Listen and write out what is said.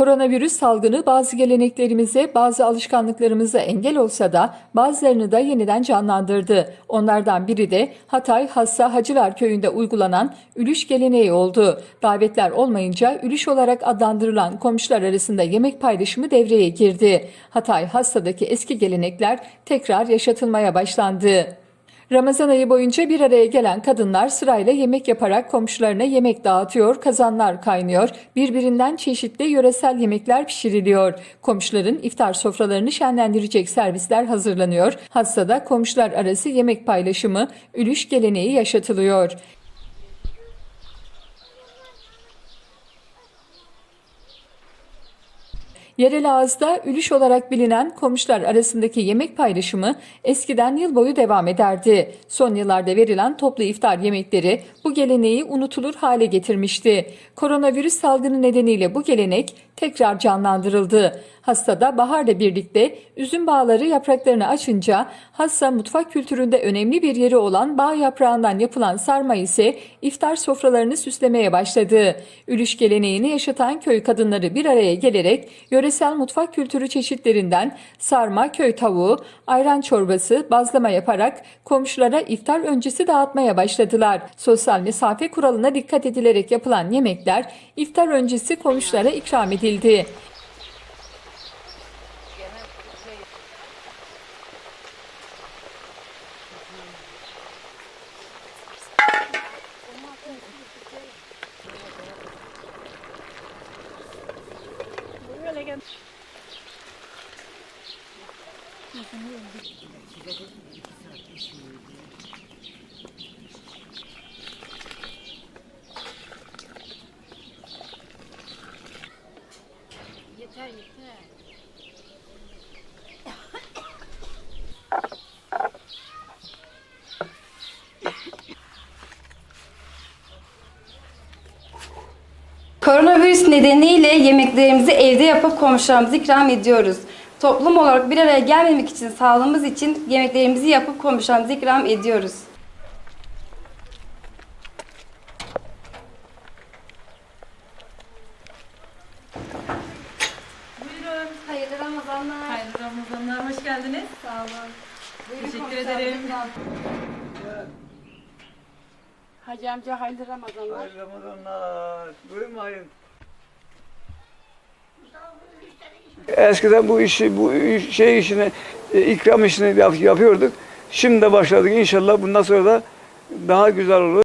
Koronavirüs salgını bazı geleneklerimize, bazı alışkanlıklarımıza engel olsa da bazılarını da yeniden canlandırdı. Onlardan biri de Hatay Hassa Hacılar Köyü'nde uygulanan ülüş geleneği oldu. Davetler olmayınca ülüş olarak adlandırılan komşular arasında yemek paylaşımı devreye girdi. Hatay Hassa'daki eski gelenekler tekrar yaşatılmaya başlandı. Ramazan ayı boyunca bir araya gelen kadınlar sırayla yemek yaparak komşularına yemek dağıtıyor, kazanlar kaynıyor, birbirinden çeşitli yöresel yemekler pişiriliyor. Komşuların iftar sofralarını şenlendirecek servisler hazırlanıyor. Hassada komşular arası yemek paylaşımı, ülüş geleneği yaşatılıyor. Yerel ağızda ülüş olarak bilinen komşular arasındaki yemek paylaşımı eskiden yıl boyu devam ederdi. Son yıllarda verilen toplu iftar yemekleri bu geleneği unutulur hale getirmişti. Koronavirüs salgını nedeniyle bu gelenek tekrar canlandırıldı. Hastada baharla birlikte üzüm bağları yapraklarını açınca hassa mutfak kültüründe önemli bir yeri olan bağ yaprağından yapılan sarma ise iftar sofralarını süslemeye başladı. Ülüş geleneğini yaşatan köy kadınları bir araya gelerek yöresel mutfak kültürü çeşitlerinden sarma, köy tavuğu, ayran çorbası, bazlama yaparak komşulara iftar öncesi dağıtmaya başladılar. Sosyal mesafe kuralına dikkat edilerek yapılan yemekler iftar öncesi komşulara ikram edildi. again. Yeter yeter. Koronavirüs nedeniyle yemeklerimizi evde yapıp komşularımıza ikram ediyoruz. Toplum olarak bir araya gelmemek için, sağlığımız için yemeklerimizi yapıp komşularımıza ikram ediyoruz. Buyurun. Hayırlı Ramazanlar. Hayırlı Ramazanlar. Hoş geldiniz. Sağ olun. Teşekkür ederim. Hacı amca hayırlı Ramazanlar. Hayırlı Ramazanlar. Buyurmayın. Eskiden bu işi, bu şey işini, e, ikram işini yap- yapıyorduk. Şimdi de başladık. İnşallah bundan sonra da daha güzel olur.